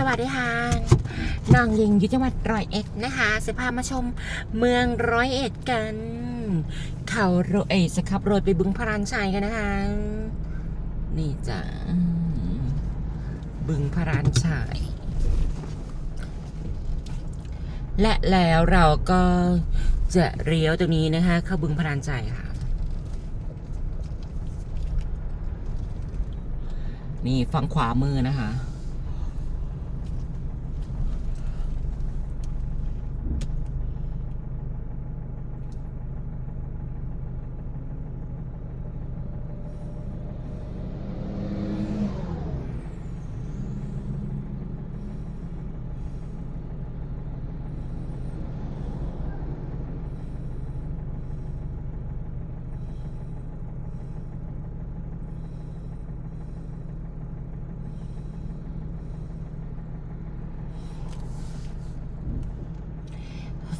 สวัสดีค่ะน้องยิงอยู่จังหวัดร้อยเอ็ดนะคะจะพามาชมเมืองร้อยเอ็ดกัน เขาโรเอยจะขับรถไปบึงพรานชัยกันนะคะ นี่จ้ะบึงพรานชัยและแล้วเราก็จะเลี้ยวตรงนี้นะคะ เข้าบึงพรานชัยค่ะ นี่ฝั่งขวามือนะคะ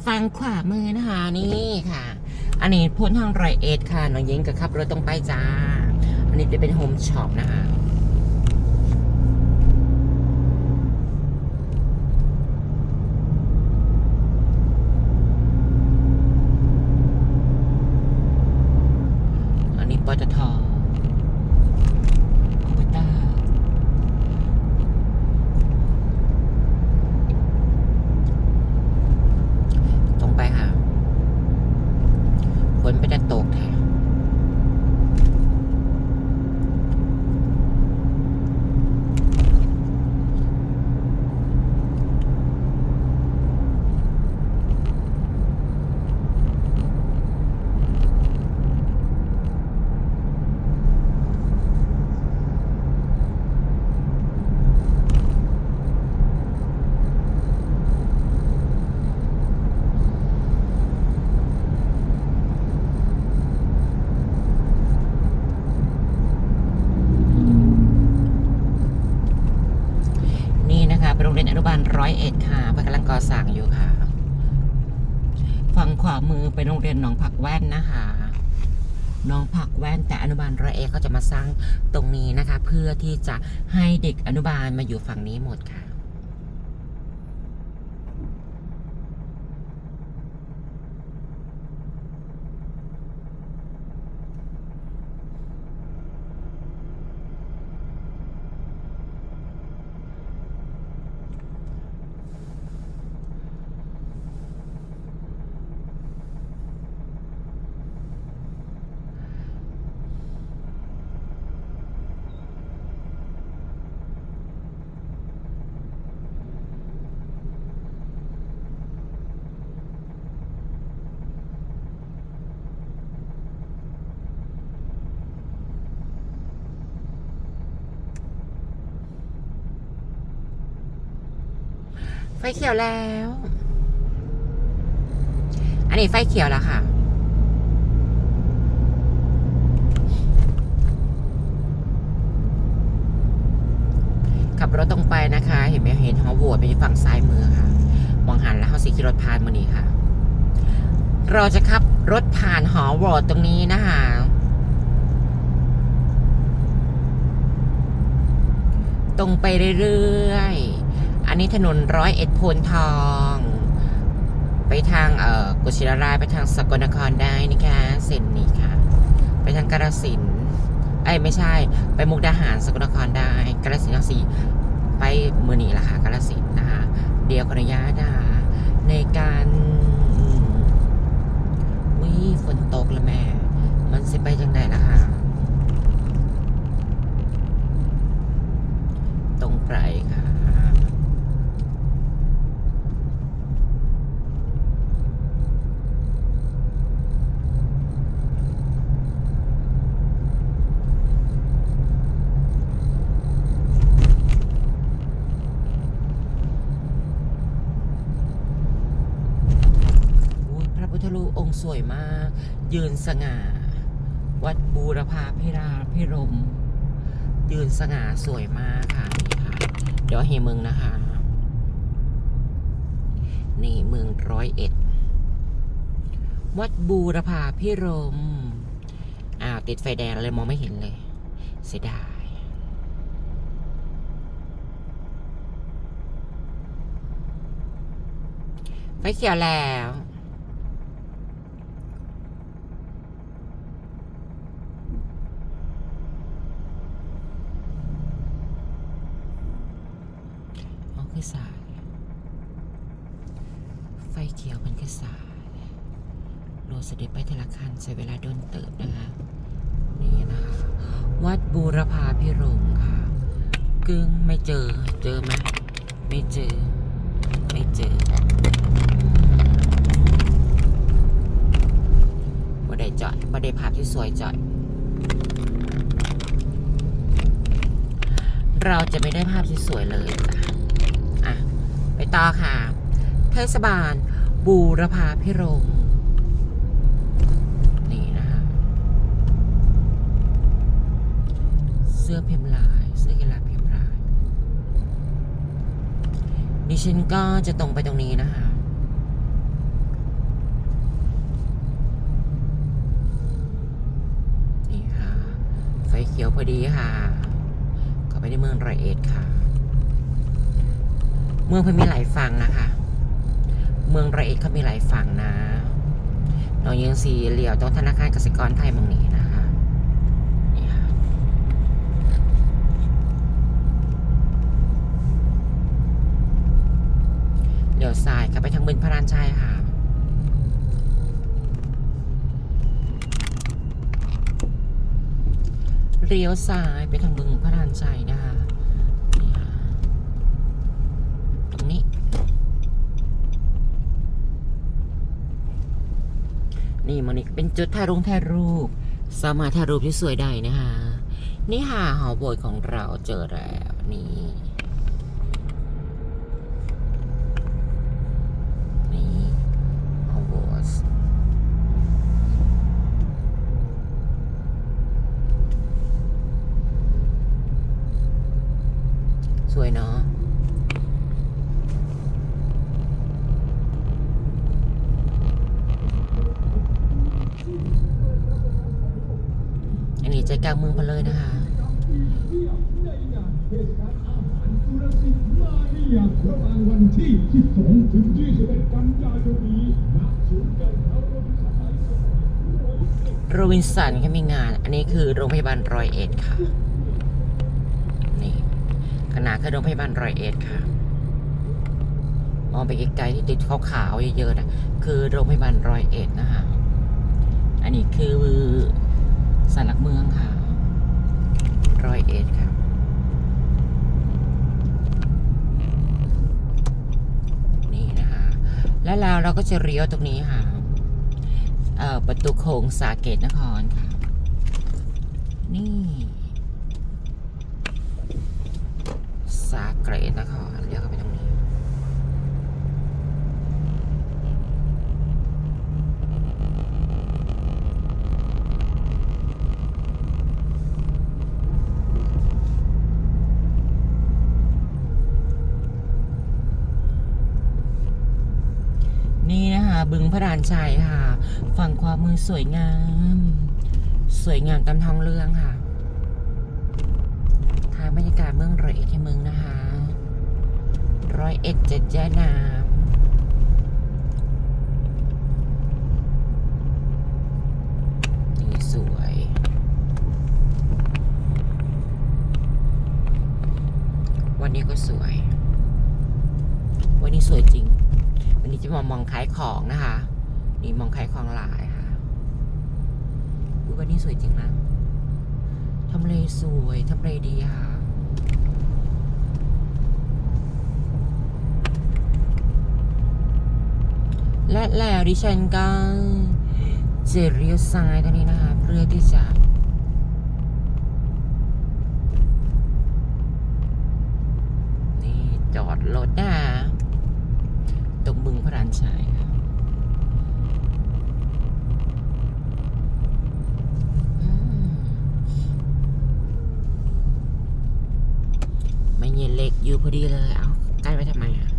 ฝั่งขวามือนะคะนี่ค่ะ อันนี้พ้นทางรอยเอ็ดค่ะน้องยิงกับขับรถตรงไปจ้า อันนี้จะเป็นโฮมช็อปนะคะ อันนี้ปตทโคเบต้า ตรงไปค่ะฝ นไปจะตกแท้นี่นะคะเป็นโรงเรียนอนุบาลร้ อยเอ็ดค่ะเพื่อกำลังก่อสร้างอยู่ค่ะ ฝั่งขวามือเป็นโรงเรียนหนองผักแว่นนะคะหนองผักแว่นแต่อนุบาลระเอ็ดเขาจะมาสร้างตรงนี้นะคะ เพื่อที่จะให้เด็กอนุบาลมาอยู่ฝั่งนี้หมดค่ะ ไฟเขียวแล้ว อันนี้ไฟเขียวแล้วค่ะขับรถตรงไปนะคะ เห็นไหมเห็นฮอโวดไปฝั่งซ้ายมือค่ะมองหันแล้วเขาสีขี่รถผ่านมือนี้ค่ะ เราจะขับรถผ่านหอโวดตรงนี้นะคะตรงไปเรื่อยๆ นนี้ถนนร้อยเอ็ดโพนทอง ไปทางเอ่อกุชินารายไปทางสกลนครได้นะคะเส้นนี้ค่ะ ไปทางกาฬสินธุ์เอ้ไม่ใช่ ไปมุกดาหารสกลนครได้กาฬสินธุ์ทั้งสี่ไปมือนีละค่ะกาฬสินธุ์นะคะเดียวขออนุญาตนะคะในการวิฝนตกล้วแม่ มันสิไปจังไดล่ะคะตรงไปค่ะ ยืนสง่า วัดบูรพาพิราพิรม ยืนสง่าสวยมากค่ะนี่ค่ะ เดี๋ยวเห้มึงนะคะ นี่เมืองร้อยเอ็ด วัดบูรพาพิรม อ้าวติดไฟแดงเลยมองไม่เห็นเลย เสียดายไปเขียวแล้ว คือสายไฟเขียวมันคือสายโรสเด็จไปธนาคารใช้เวลาโดนเติบนะคะ นี่นะคะ วัดบูรพาพิรมค่ะ กึ้งไม่เจอ เจอไหมไม่เจอ ไม่เจอบ่ได้จอดบ่ได้ภาพที่สวยจอดเราจะไม่ได้ภาพที่สวยเลยจ้ะ ต่อค่ะ เทศบาล บูรพาพิรมนี่นะคะ เสื้อเพมลาย เสื้อกีฬาเพมลาย ดิฉันก็จะตรงไปตรงนี้นะคะนี่ค่ะไฟเขียวพอดีค่ะเข้าไปในเมืองร้อยเอ็ดค่ะ เมืองเพิ่นมีหลายฝั่งนะคะ เมืองร้อยเอ็ดเขามีหลายฝั่งนะหนองยังสีเหลี่ยวตรงธนาคารกสิกรไทยเมองนี้นะคะเดี๋ยวซ้ายกลับไปทางบึงพระรานชัยค่ะเลี้ยวซ้ายไปทางบึงพระรานชัยนะคะนี่ค่ะตรงนี้ นี่มันนี่เป็นจุดถ่ายรูปถ่ายรูป สามารถถ่ายรูปที่สวยได้นะคะนี่ค่ะหอโบยของเราเจอแล้วนี่หอโบสถ์สวยเนาะ อันนี้ใจกลางเมืองไปเลยนะคะ อย่างระหว่างวันที่ 12 ถึง 21 กันยายนนี้ณศูนย์การค้าโรบินสันไอซ์โรบินสันก็มีงาน อันนี้คือโรงพยาบาลรอยเอ็ดค่ะ นี่ขนาดคือโรงพยาบาลรอยเอ็ดค่ะ มองไปไกลๆที่ติดขาวๆเยอะๆนะคือโรงพยาบาลรอยเอ็ดนะคะ อันนี้คือสันหลักเมืองค่ะ รอยเอ็ดค่ะ นี่นะคะ แล้วเราเราก็จะเลี้ยวตรงนี้ค่ะเอ่อประตูโค้งสาเกตนครค่ะ นี่ สาเกตนครเลี้ยวเข้าไปตรงนี้ นี่นะคะ บึงพระรานชัยค่ะ ฝั่งขวามือสวยงาม สวยงามตามท้องเรื่องค่ะทางบรรยากาศเมืองร้อยเอ็ดที่เมืองนะคะ ร้อยเอ็ดเจ็ดแย่น้ำนี่สวยวันนี้ก็สวย วันนี้สวยจริง นนี้จะมามองขายของนะคะ นี่มองขายของหลายค่ะอุ๊ยวันนี้สวยจริงนะทำเลสวยทำเลดีค่ะและแล้วดิฉันก็จะเลี้ยวซ้ายตรงนี้นะคะ เพื่อที่จะนี่จอดรถนะคะ ตรงบึงพระรานชัยค่ะอืมไม่เย็นเล็กอยู่พอดีเลย เอาใกล้ไปทำไมอะ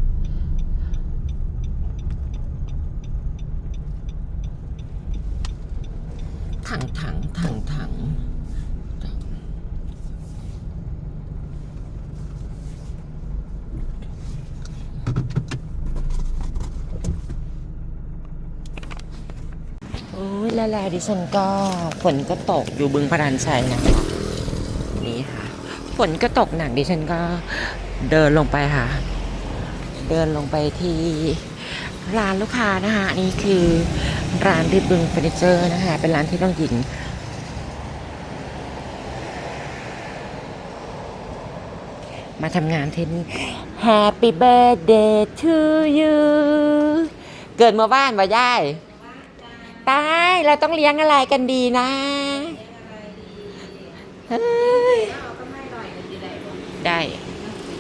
ถังถังถังถัง และดิฉันก็ฝนก็ตกอยู่บึงพระรานชัยนะคะนี่ค่ะฝนก็ตกหนักดิฉันก็เดินลงไปค่ะ เดินลงไปที่ร้านลูกค้านะคะนนี่คือร้านริบบึงเฟอร์นิเจอร์นะคะเป็นร้านที่ต้องหญิงมาทำงานที่นี่ Happy birthday to you เกิดเมื่อบ้านมาย่าย ตายเราต้องเลี้ยงอะไรกันดีนะเฮ้ยได้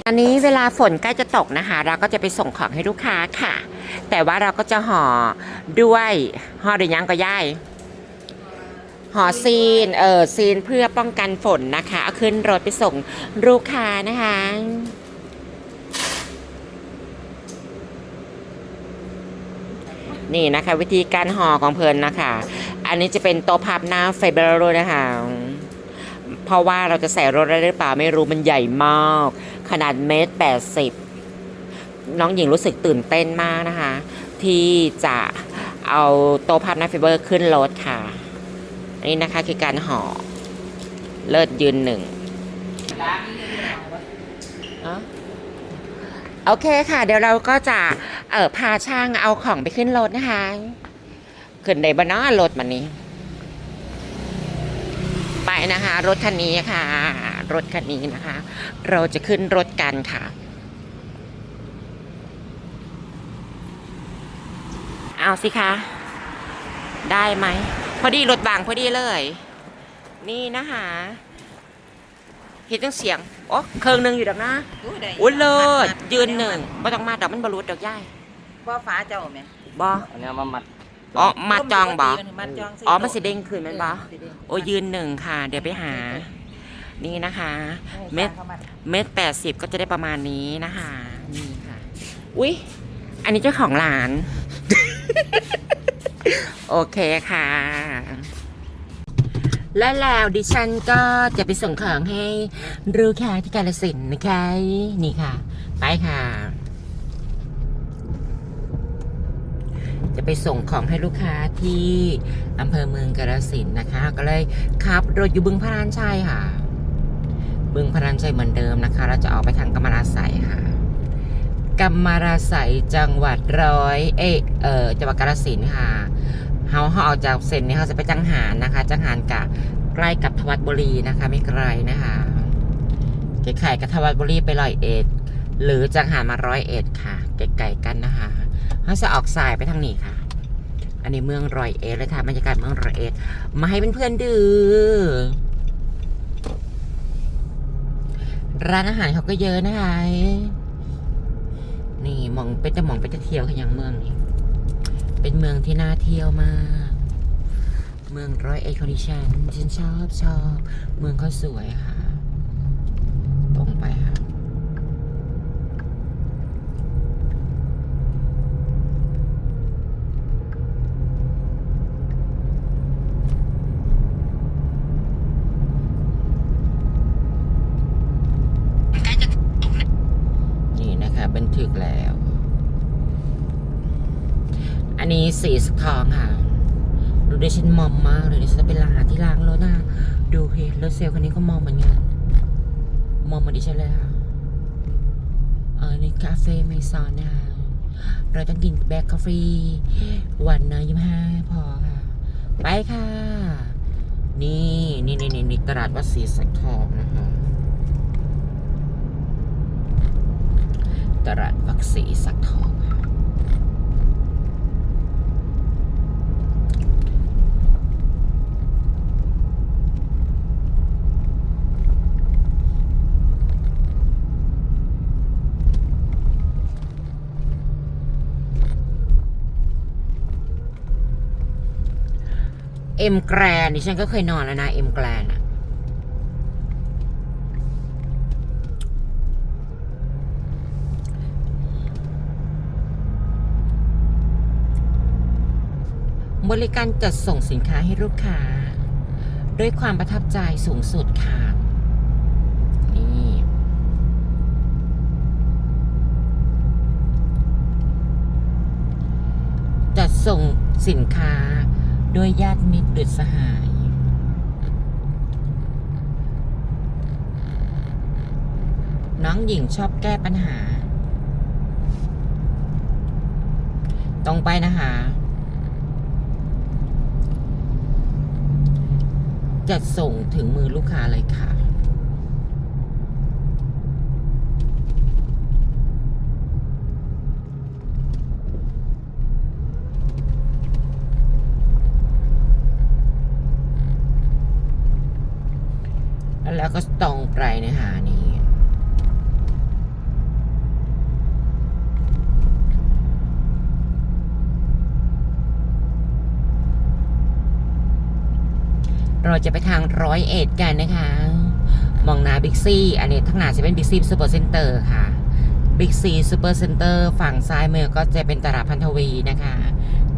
อันนี้เวลาฝนใกล้จะตกนะคะ เราก็จะไปส่งของให้ลูกค้าค่ะ แต่ว่าเราก็จะห่อด้วยห่อด้วยยังก็ย่ายห่อซีน เออซีนเพื่อป้องกันฝนนะคะ เอาขึ้นรถไปส่งลูกค้านะคะ นี่นะคะ วิธีการห่อของเพลินนะคะ อันนี้จะเป็นโต๊ะพับหน้าไฟเบอร์โรนะคะเพราะว่าเราจะใส่รถได้หรือเปล่าไม่รู้มันใหญ่มาก ขนาดเมตรแปดสิบน้องหญิงรู้สึกตื่นเต้นมากนะคะ ที่จะเอาโต๊ะพับหน้าไฟเบอร์ขึ้นรถค่ะอันนี้นะคะคือการห่อเลิศยืนหนึ่งอ๋อโอเคค่ะ เดี๋ยวเราก็จะ เออพาช่างเอาของไปขึ้นรถนะคะ ขึ้นได้บ้านอรถมันนี้ ไปนะคะ รถคันนี้ค่ะ รถคันนี้นะคะ เราจะขึ้นรถกันค่ะ เอาสิคะ ได้ไหม พอดีรถบางพอดีเลย นี่นะคะเห็นจังเสียงโอ้เครื่องหนึงอยู่ดักนะอุ้ยเลิศยืนหนึ่งไม่ต้องมาดอกมันบรุษดอกย่าย บ่ฟ้าเจ้าแม่บออันนี้เอามามัดอ๋อมาจองบอมัดจองอ๋อมันสิเด้งคืนแมันบอโอ้ยืนหนึ่งค่ะ เดี๋ยวไปหา นี่นะคะ เม็ดเม็ดแปดสิบก็จะได้ประมาณนี้นะคะนี่ค่ะ อุ๊ยอันนี้เจ้าของร้าน โอเคค่ะ และแล้วดิฉันก็จะไปส่งของให้ลูกค้าที่กาลสินธุ์นะคะ นี่ค่ะ ไปค่ะ จะไปส่งของให้ลูกค้าที่อำเภอเมืองกาฬสินนะคะ ก็เลยขับรถอยู่บึงพระรานชัยค่ะ บึงพระรานชัยเหมือนเดิมนะคะ เราจะออกไปทางกำมะลาใสค่ะกำมะลาใสจังหวัดร้อยเอเออจังหวัดกาฬสินค่ะเฮาเฮาออกจากเส้นนี้เขาจะไปจังหารนะคะ จังหารกับใกล้กับทวัดบุรีนะคะ ไม่ไกลนะคะไก่ๆกับทวัดบุรีไปร้อยเอ็ดหรือจังหารมาร้อยเอ็ดค่ะไกลๆกันนะคะ เขาจะออกสายไปทางนี้ค่ะ อันนี้เมืองรอยเอ็ดเลยค่ะบรรยากาศเมืองรอยเอ็ดมาให้เพื่อนๆดูร้านอาหารเขาก็เยอะนะคะนี่มองเป็นจะมองเป็นจะเที่ยวขยังเมืองนี่เป็นเมืองที่น่าเที่ยวมาก เมืองร้อยเอ็ดคอนดิชันฉันชอบชอบ เมืองเขาสวยค่ะ ตรงไปค่ะ นี่นะคะบันทึกแล้ว อันนี้สีสทองค่ะ ดูดิฉัน มอมมากเลยดิฉันจะไปล้าที่ล้างรถนะดูเฮ้รถเซลลคันนี้ก็มองเหมือนกันมองเหมาดิฉันเลยค่ะเออในคาเฟ่เมซอนนะคะเราต้องกินแบล็คกาแฟวันนะยี่ห้าพอค่ะ ไปค่ะ นี่นี่นี่นี่นตลาดวัดศรีสักทองนะคะตลาดวักสีสักทอง เอ็มแกรนดิฉันก็เคยนอนแล้วนะเอ็มแกรนอะบริการจัดส่งสินค้าให้ลูกค้า ด้วยความประทับใจสูงสุดค่ะนี่จัดส่งสินค้า ด้วยญาติมิตรดุจสหาย น้องหญิงชอบแก้ปัญหา ตรงไปนะคะจัดส่งถึงมือลูกค้าเลยค่ะ แล้วก็ตรงไปนะคะ นี่ เราจะไปทางร้อยเอ็ดกันนะคะ มองนาบิ๊กซีอันนี้ทางหน้าจะเป็นบิ๊กซีซูเปอร์เซ็นเตอร์ค่ะบิ๊กซีซูเปอร์เซ็นเตอร์ฝั่งซ้ายมือก็จะเป็นตลาดพันธวีนะคะ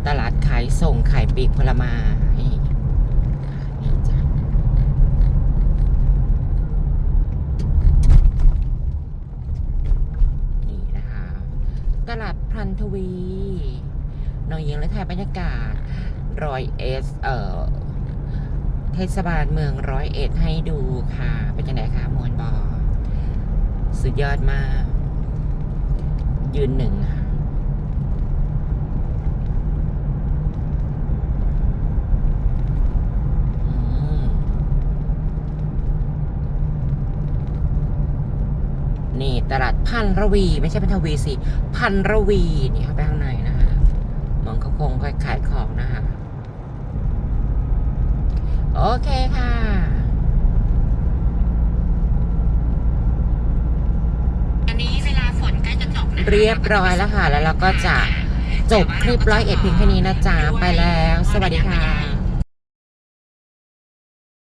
ตลาดขายส่งขายปลีกผลไม้นี่จ้ะนี่นะคะ ตลาดพันทวีน้องยิงและถ่ายบรรยากาศร้อยเอสเอ่อเทศบาลเมืองร้อยเอ็ดให้ดูค่ะเป็นยังไงคะมวลบอสุดยอดมาก ยืนหนึ่งค่ะอืมนี่ ตลาดพันระวี ไม่ใช่พันทวีสิพันระวีนี่เข้าไปข้างในนะคะมองเขาคงค่อยขายของนะคะโอเคค่ะอันนี้เวลาฝนใกล้จะตกนะคะเรียบร้อยแล้วค่ะ แล้วเราก็จะจบคลิปร้อยเอ็ดเพียงแค่นี้นะจ๊ะ ไปแล้ว สวัสดีค่ะ